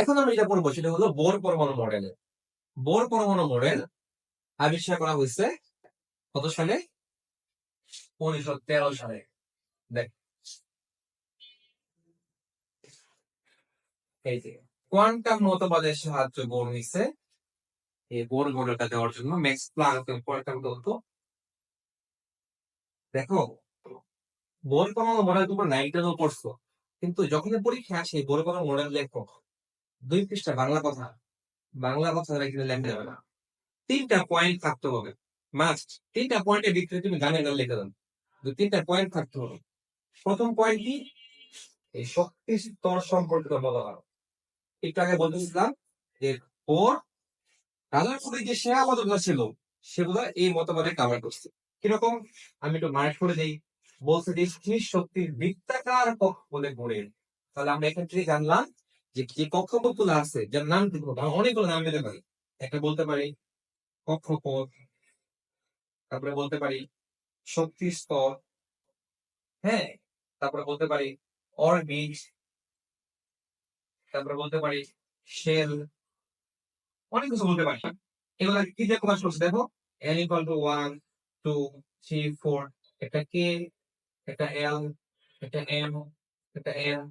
এখন আমরা যেটা পড়ব সেটা হলো বোর পরমাণু মডেল বোর পরমাণু মডেল আবিষ্কার করা হয়েছে কত সালে? উনিশশো তেরো সালে। দেখ। এই যে কোয়ান্টাম মতবাদের সাহায্য বোর নিচ্ছে এই বোর মডেলটা দেওয়ার জন্য ম্যাক্স প্লাঙ্ক কোয়ান্টাম তত্ত্ব। দেখো, বোর পরমাণু মডেল তোমরা নাইনটেনও পড়ছো। কিন্তু যখন পরীক্ষা আসে, বোর পরমাণু মডেল লেখো। দুই পৃষ্ঠা বাংলা কথা। বাংলা কথা লিখলে লেখা যাবে না। তিনটা পয়েন্ট থাকতে হবে। মাস্ট তিনটা পয়েন্টের ভিতরে তুমি গানে গান লিখে দেন দু তিনটা পয়েন্ট থাকতে হবে। প্রথম পয়েন্ট কি? এই শক্তি স্তর সম্পর্কিত বলা হয়। একটু আগে বলতেছিলাম যে ওর রাজারপুরে যে সেরা সীমাবদ্ধতা ছিল, সেগুলো এই মতবাদে কাভার করছে। কীরকম? আমি একটু মার্ক করে দিই। বলছে যে শক্তির বৃত্তাকার কক্ষ বলে ঘুরে তাহলে আমরা এখান থেকে জানলাম যে যে কক্ষপথগুলো আছে, যার নাম অনেকগুলো নাম দিতে পারি। একটা বলতে পারি কক্ষপথ, তারপরে বলতে পারি শক্তি স্তর হ্যাঁ? তারপরে বলতে পারি অরবিট তারপরে বলতে পারি শেল অনেক কিছু বলতে পারি। এগুলো কি দিয়ে প্রকাশ করছে দেখো? N equal to one two three four একটা কে একটা এল একটা এম একটা এম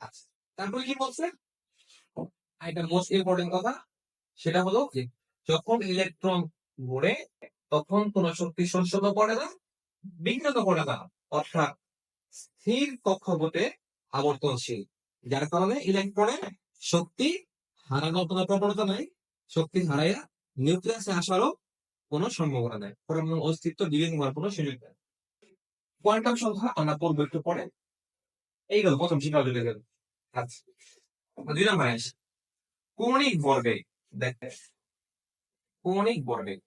আচ্ছা। তারপরে কি বলছে? এটা মোস্ট ইম্পর্টেন্ট কথা, সেটা হলো যে যখন ইলেকট্রন ঘুরে, তখন কোন শক্তি শোষিত করে না, বিঘ্নিত করে না, অর্থাৎ স্থির কক্ষপথে আবর্তনশীল, যার কারণে ইলেকট্রনের শক্তি হারানোর কোনো প্রবণতা নাই, শক্তি হারাইয়া নিউক্লিয়াসে আসারও কোনো সম্ভাবনা নেই পরমাণু অস্তিত্ব বিলীন হওয়ার কোনো সুযোগ নেই। কোয়ান্টাম সংখ্যা আমরা পড়ব একটু পরে এই গেল, প্রথম শিক্ষা চলে গেল। আচ্ছা। দুই নম্বর আসি। কৌণিক ভরবেগ দেখতে কৌণিক ভরবেগ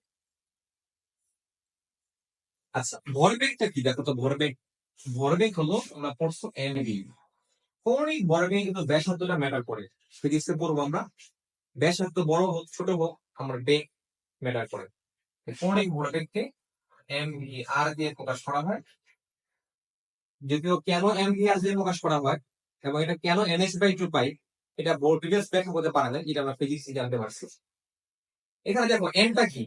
আচ্ছা ভরবেগটা কি? দেখো তো ভরবেগ ভরবেগ হলো আমরা পড়ছো এম বি কৌণিক ভরবেগ কিন্তু ব্যাসার্ধটা ম্যাটার করে। ফিজিক্সে পড়ব আমরা। ব্যাসার্ধ বড় হোক, ছোট হোক, আমরা বেগ ম্যাটার করে। কৌণিক ভরবেগকে এম ভি আর দিয়ে প্রকাশ করা হয়। যদিও কেন এম ভি আর দিয়ে প্রকাশ করা হয়? এবং এটা কেন এনএস বাই টু পাই? এটা বোর্ড ডিটেলস ব্যাখ্যা করতে পারে না এটা আমরা ফিজিক্স জানতে পারছি। এখানে দেখো এনটা কি?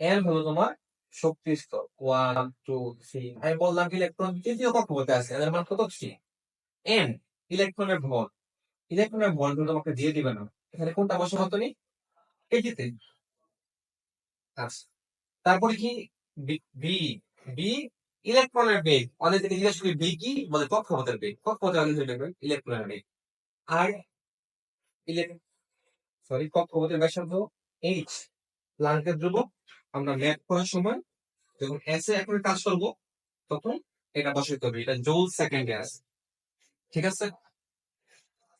এন হলো তোমার শক্তি স্তর। ওয়ান টু থ্রি আমি বললাম ইলেকট্রন তৃতীয় কক্ষপথে আছে, এদের মান কত? থ্রি এন ইলেকট্রনের ভর ইলেকট্রনের ভর তোমাকে দিয়ে দিবে না। এখানে কোনটা বসে মতো নি কেজিতে আচ্ছা। তারপরে কি? বি বি ইলেকট্রনের বেগ, অনেক থেকে জিজ্ঞেস করি বি কি? বলে, কক্ষপথের বেগ। কক্ষপথের অনেক বেগ ইলেকট্রনের বেগ। আর সরি কক্ষপথের ব্যাসার্ধ এইচ প্লাঙ্কের ধ্রুবক। আমরা ম্যাপ করার সময় যখন এস এ এখন কাজ করব, তখন এটা বসাইতে হবে, এটা জোল সেকেন্ডে আছে। ঠিক আছে?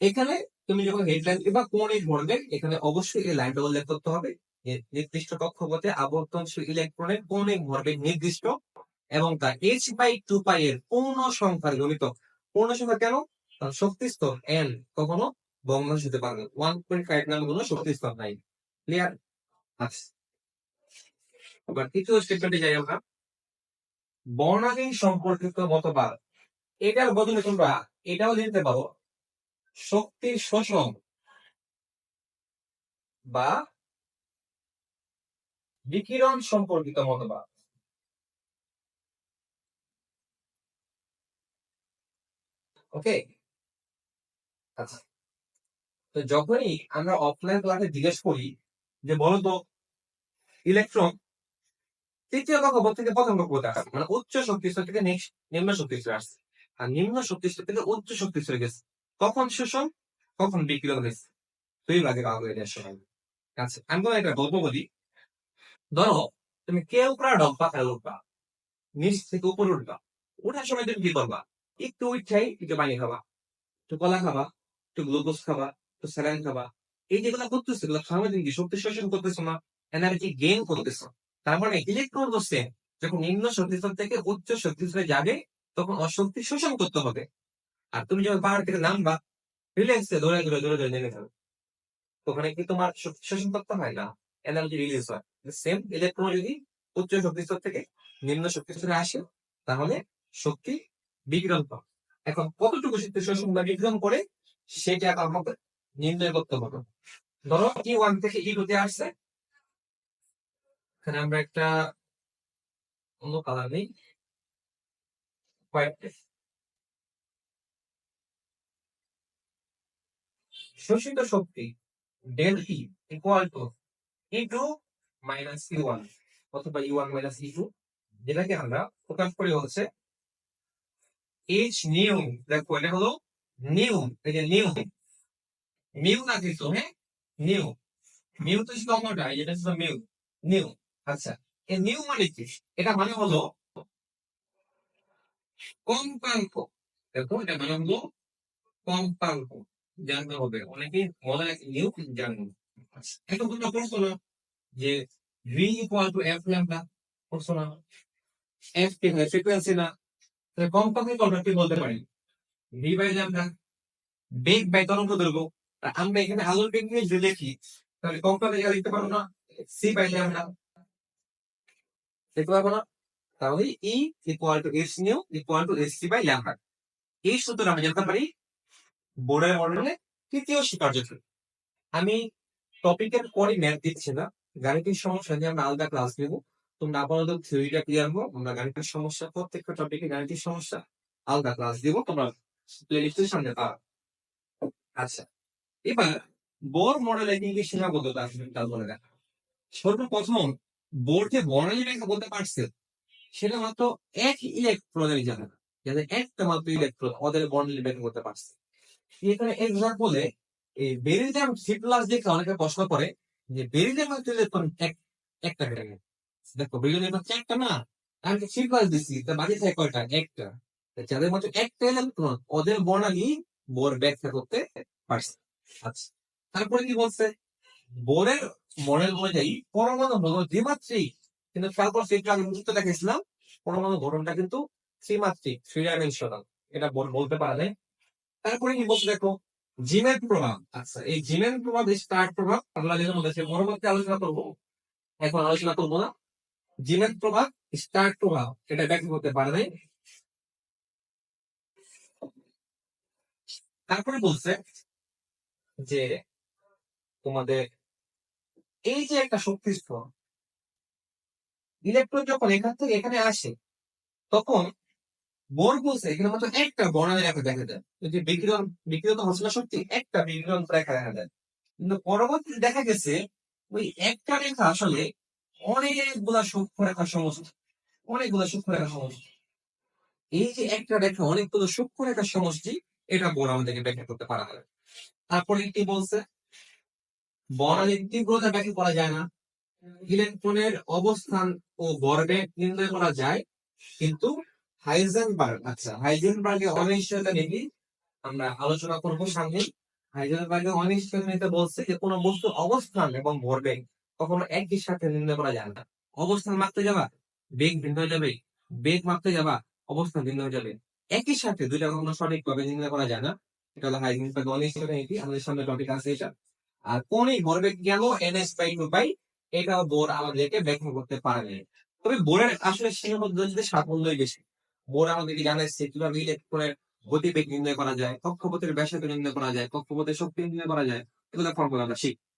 এখানে তুমি যখন হেডলাইন দিবা কোন এই ভরবে এখানে অবশ্যই এই লাইনটা উল্লেখ করতে হবে। নির্দিষ্ট কক্ষপথে আবর্তনশীল ইলেকট্রনের কোন এক ভরবেগ নির্দিষ্ট এবং তা এইচ বাই টু পাই এর পূর্ণ সংখ্যার গণিত, পূর্ণ সংখ্যা কেন? কারণ শক্তি স্তর এন কখনো ভগ্নাংশ হতে পারে ওয়ান পয়েন্ট ফাইভ নামে কোনো শক্তি স্তর নাই। ক্লিয়ার আচ্ছা। তৃতীয় স্টেটমেন্টে যাই আমরা। বর্ণালীন সম্পর্কিত মতবাদ। এটার বদলে তোমরা এটাও লিখতে পারো। শক্তির শোষণ বা বিকিরণ সম্পর্কিত মতবাদ। ওকে আচ্ছা তো। যখনই আমরা অফলাইন ক্লাসে জিজ্ঞেস করি যে বলতো ইলেকট্রন তৃতীয় কক্ষপথ থেকে প্রথম কক্ষপথে আসে মানে উচ্চ শক্তি স্তর থেকে নেক্সট নিম্ন শক্তি স্তরে আসছে। আর নিম্ন শক্তি স্তর থেকে উচ্চ শক্তি স্তরে গেছে। কখন শোষণ? কখন বিকিরণ হয়েছে? দুই ভাগে ভাগ হয়ে যাওয়ার সময় আচ্ছা আমি তোমার একটা গল্প বলি। ধরো, তুমি কেউ ডগ পাখায় উঠবা নিচ থেকে উপরে উঠবা। ওঠার সময় তুমি কি করবা? একটু উঠাই একটু পানি খাবা, একটু কলা খাবা, একটু গ্লুকোজ খাবা, একটু স্যালাইন খাবা। এই যেগুলো করতেছে, এগুলো খাওয়া কি শক্তি শোষণ করতেছো না? এনার্জি গেইন করতেছো। তার মানে ইলেকট্রন বসছে যখন নিম্ন শক্তিস্তর থেকে উচ্চ শক্তিস্তরে যাবে, তখন অশক্তি শোষণ করতে হবে। আর তুমি যখন পাহাড় থেকে নামবা রিল্যাক্সে দৌড়ে দৌড়ে দৌড়ে দৌড়ে নেমে যাবে। ওখানে কি তোমার শক্তি শোষণ করতে হয়? না এনার্জি রিলিজ হয়। সেম ইলেকট্রন যদি উচ্চ শক্তিস্তর থেকে নিম্ন শক্তিস্তরে আসে, তাহলে শক্তি বিকিরণ পাবে এখন কতটুকু শক্তি শোষণ বা বিকিরণ করে, সেটা আমাকে নির্ণয় করতে হবে। ধরো ই ওয়ান থেকে ই টু তে আসছে। এখানে আমরা একটা অন্য কালার নেই। হোয়াইট শোষিত শক্তি del E equal to E two minus E one অথবা E one minus E two যেটাকে আমরা প্রকাশ করি হচ্ছে এইচ নিউ দেখো এটা হলো নিউ এই যে নিউ মিউ না কিন্তু হ্যাঁ? নিউ মিউ তো অন্যটা এটা ছিল মিউ নিউ আচ্ছা। এই নিউ মানে কি? এটা মানে হলো কম্পাঙ্ক। দেখো, এটা মানে হলো কম্পাঙ্ক। জানতে হবে। অনেকে রাখে নিউ জানব। এখন তোমরা পড়ছো না? যে V equal to F lambda পড়ছো না। এফ কি হয়? ফ্রিকোয়েন্সি না? তাহলে কম্পাঙ্কের কথা কি বলতে পারি। ভি বাই ল্যাম্বডা বেগ বাই তরঙ্গ দৈর্ঘ্য। আমরা এখানে আলোর বেগ নিয়ে যদি লিখি তাহলে কম্পাঙ্কে যা লিখতে পারব না সি বাই ল্যাম্বডা দেখতে পারব না? তাহলে E equal to S nu equal to S C by lambda এই সূত্র আমরা জানতে পারি বোর্ডের মডেলে তৃতীয় স্বীকার্য আমি টপিকের পরে ম্যাথ দিচ্ছি না, গাণিতিক সমস্যা নিয়ে আমরা আলাদা ক্লাস নেব। তোমরা আপাতত থিওরিটা ক্লিয়ার হো আমরা গাণিতিক সমস্যা, প্রত্যেকটা টপিকে গাণিতিক সমস্যা আলাদা ক্লাস দিব, তোমরা প্লে লিস্টের সামনে পাবে। আচ্ছা এবার বোর মডেলে কি কি সীমাবদ্ধতা আছে তা বলে দেখা। সর্বপ্রথম বোর যে বর্ণালী রেখা বলতে পারছে, সেটা মাত্র এক ইলেকট্রনের জানে না। যাদের একটা মাত্র ইলেকট্রন ওদের বর্ণালী ব্যাখ্যা করতে পারছে। এখানে এক্সাম্পলে এই বেরিলিয়াম থ্রি প্লাস দেখে অনেকে প্রশ্ন করে যে বেরিলিয়াম ইলেকট্রন এক, একটা কেটে দেখো বেরিলিয়াম হচ্ছে একটা না, আমি থ্রি প্লাস দিচ্ছি তা বাকি থাকে কয়টা? একটা। যাদের মধ্যে একটা ইলেকট্রন ওদের বর্ণালী বোর ব্যাখ্যা করতে পারছে। আচ্ছা তারপরে কি বলছে? বোরের মডেল অনুযায়ী পরমাণু হলো দ্বিমাত্রিক, কিন্তু খেয়াল করছি একটু আমি মুহূর্তে দেখেছিলাম পরমাণু গঠনটা কিন্তু ত্রিমাত্রিক থ্রি ডাইমেনশনাল এটা বলতে পারে তারপরে কি বলছে দেখো, জিমের প্রভাব আচ্ছা এই জিমের প্রভাব স্টার্ট প্রভাব আমরা যেটা বলেছি পরবর্তী আলোচনা করব। এখন আলোচনা করব না জিমের প্রভাব, স্টার প্রভাব, এটা ব্যাখ্যা করতে পারে নাই। তারপরে বলছে যে তোমাদের এই যে একটা শক্তি স্তর ইলেকট্রন যখন এখান থেকে এখানে আসে, তখন বোর বলছে, এখানে মাত্র একটা বর্ণালী রেখা দেখা যায়। যদি বিকিরণ বিকিরণ না শক্তি একটা বিকিরণ রেখা দেখা যায়। কিন্তু পরবর্তীতে দেখা গেছে, ওই একটা রেখা আসলে অনেকগুলা সূক্ষ্ম রেখার সমষ্টি অনেকগুলা সূক্ষ্ম রেখার সমষ্টি এই যে একটা রেখা অনেকগুলো সূক্ষ্ম রেখার সমষ্টি এটা বোর আমাদেরকে ব্যাখ্যা করতে পারা হয় তারপরে কি বলছে বর্ণালীর তীব্রতা ব্যাখ্যা করা যায় না। ইলেকট্রনের অবস্থান ও ভরবেগ নির্ণয় করা যায়, কিন্তু হাইজেনবার্গ আচ্ছা হাইজেনবার্গের অনিশ্চয়তা নীতি আমরা আলোচনা করব সামনে হাইজেনবার্গের অনিশ্চয়তা নীতি বলছে যে কোনো বস্তুর অবস্থান এবং ভরবেগ কখনো একই সাথে নির্ণয় করা যায় না। অবস্থান মাপতে যাবা, বেগ ভিন্ন হয়ে যাবে, বেগ মাপতে যাবা, অবস্থান ভিন্ন হয়ে যাবে। একই সাথে দুইটা কখনো সঠিকভাবে নির্ণয় করা যায় না। এটা হলো হাইজেনবার্গের অনিশ্চয়তা নীতি আমাদের সামনে টপিক আছে এটা। আর কোন এই ভরবেগ গেল এনএস বাই টু বাই এটাও বোর আমাদেরকে ব্যাখ্যা করতে পারে তবে বোরের আসলে সীমাবদ্ধতার সাফল্যই বেশি। বোর আমাদেরকে জানাচ্ছে কীভাবে ইলেকট্রনের গতিবেগ নির্ণয় করা যায়, কক্ষপথের ব্যাসার্ধ নির্ণয় করা যায়, কক্ষপথের শক্তি নির্ণয় করা যায়, এগুলো ফর্মুলা আমরা শিখি